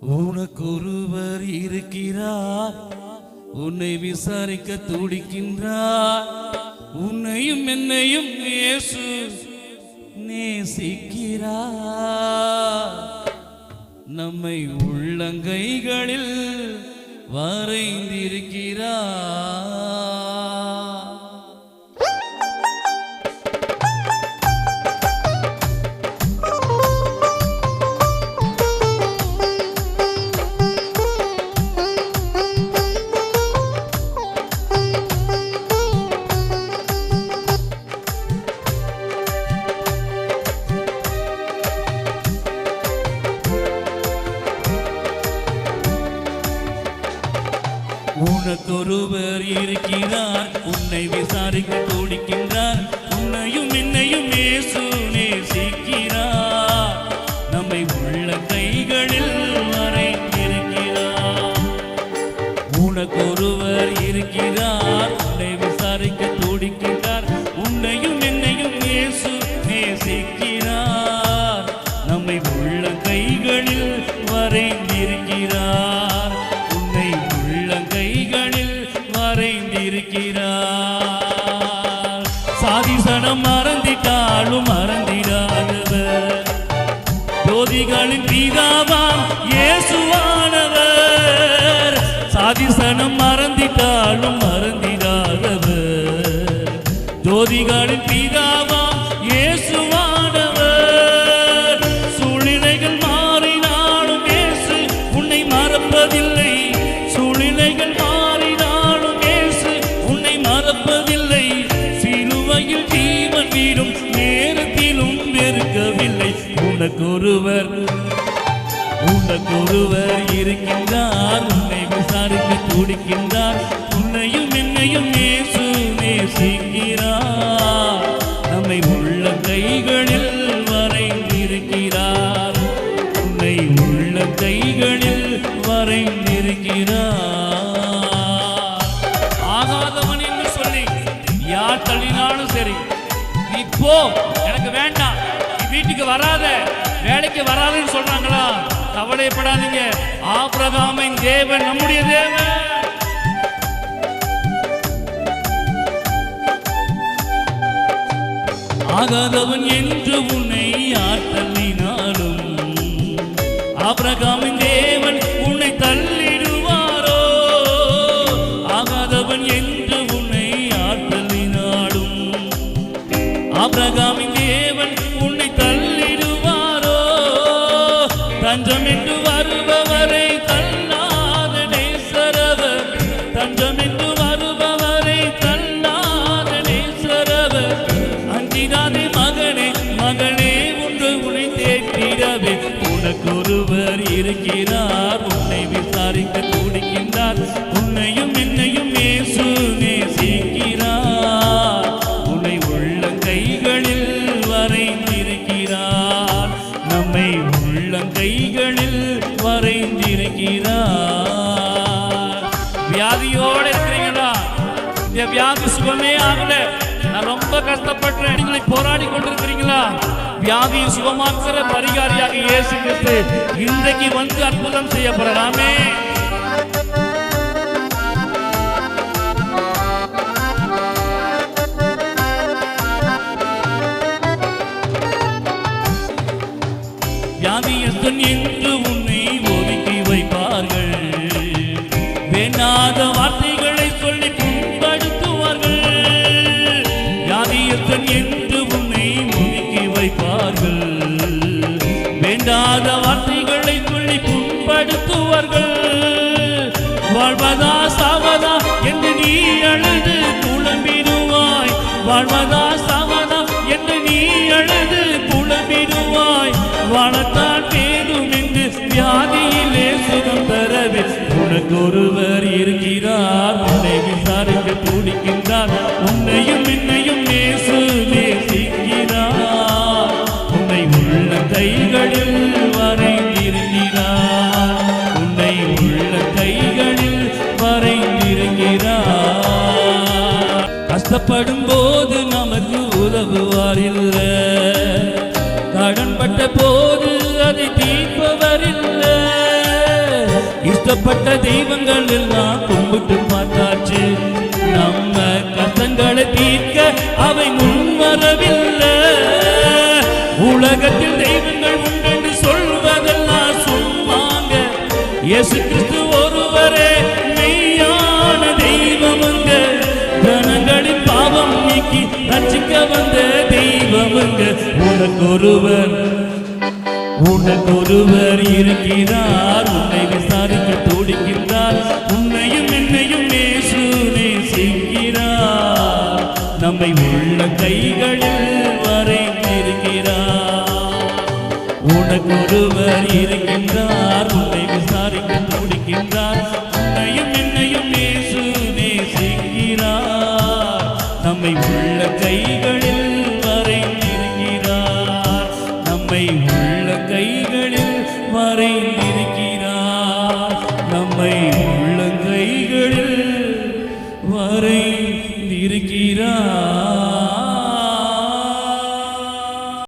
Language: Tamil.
உனக்கொருவர் இருக்கிறார். உன்னை விசாரிக்க துடிக்கின்றார். உன்னையும் என்னையும் இயேசு நேசிக்கிறார். நம்மை உள்ளங்கைகளில் வரைந்திருக்கிறார். உனக்கொருவர் இருக்கிறார். உன்னை விசாரிக்க துடிக்கின்றார். உன்னையும் என்னையும் இயேசு நேசிக்கிறார். நம்மை உள்ள கைகளில் வரைந்திருக்கிறார் உனக்கொருவர் இருக்கிறார். உன்னை விசாரிக்க துடிக்கின்றார். உன்னையும் என்னையும் இயேசு நேசிக்கிறார். சாதிசனம் மறந்திட்டாலும் மறந்திடாதவர். ஜோதிகளின் பிதாவாம் இயேசுவானவர். சாதிசனம் மறந்திட்டாலும் மறந்திடாதவர். ஜோதிகளின் பிதாவாம் இயேசுவானவர். சூழ்நிலைகள் மாறினாலும் இயேசு உன்னை மறப்பதில்லை. நேரத்திலும் ஒருவர் உனக்கொருவர் உனக்கொருவர் இருக்கின்றார். உன்னை விசாரிக்க துடிக்கின்றார். உன்னையும் என்னையும் நேசு நேசிக்கிறார். நம்மை உள்ள கைகளில் வரைந்திருக்கிறார். உன்னை உள்ள கைகளில் வரைந்திருக்கிறார். ஆகாதவன் என்று சொல்லி யார் தள்ளினாலும் சரி நீ போ எனக்கு வேண்டாம். வீட்டுக்கு வராத வேலைக்கு வராதுன்னு சொல்றாங்களா? கவலைப்படாதீங்க. ஆபிரகாமின் தேவன் நம்முடைய தேவன். ஆகாதவன் என்று உன்னை யார் தள்ளினாலும் ஆபிரகாமின் தேவன் உன்னை தள்ளிடுவாரோ? ஆகாதவன் என்று உன்னை யார் ஆபிரகாமின் உனக்கொருவர் இருக்கிறார். உன்னை விசாரிக்க துடிக்கின்றார். உன்னையும் என்னையும் இயேசு நேசிக்கிறார். உன்னை உள்ள கைகளில் வரைந்திருக்கிறார். நம்மை உள்ள கைகளில் வரைந்திருக்கிறார். வியாதியோட இருக்கிறீங்களா? இந்த வியாதி சுகமே ஆகல. நான் ரொம்ப கஷ்டப்படுறேன் நீங்களை போராடி கொண்டிருக்கிறீங்களா? வியாதியை சுகமாக்குற பரிகாரியாக இயேசு கிறிஸ்து இன்றைக்கு வந்து அற்புதம் செய்யப்படலாமே. போறாமே என்று உன்னை ஒதுக்கி வைப்பார்கள். வேண்டாத வார்த்தைகளை சொல்லி புண்படுத்துவார்கள் வாழ்வதா சாவதா என்று நீ அழுது புலம்பிடுவாய். வாழ்வதா சாவதா என்று நீ அழுது புலம்பிடுவாய். வாழத்தான் கஷ்டப்படும் போது நமக்கு உதவுவார் இல்லை கடன்பட்ட போது அதை தீர்ப்பவர் இல்லை. கொடுக்கப்பட்ட தெய்வங்கள் எல்லாம் கும்பிட்டு பார்த்தாச்சு. நம்ம கஷ்டங்களை தீர்க்க அவை முன்வரவில்லை. உலகத்தில் தெய்வங்கள் உண்டு சொல்வதெல்லாம் சொல்வாங்க இயேசு கிறிஸ்துவ தெய்வமுங்க உனக்கொருவர் உனக்கொருவர் இருக்கிறார். உன்னை விசாரிக்க துடிக்கின்றார் உன்னையும் என்னையும் இயேசு நேசிக்கிறார் நம்மை உள்ள கைகளில் வரைந்திருக்கிறார். உனக்கொருவர் இருக்கின்றார். வரைந்திருக்கிறார் நம்மை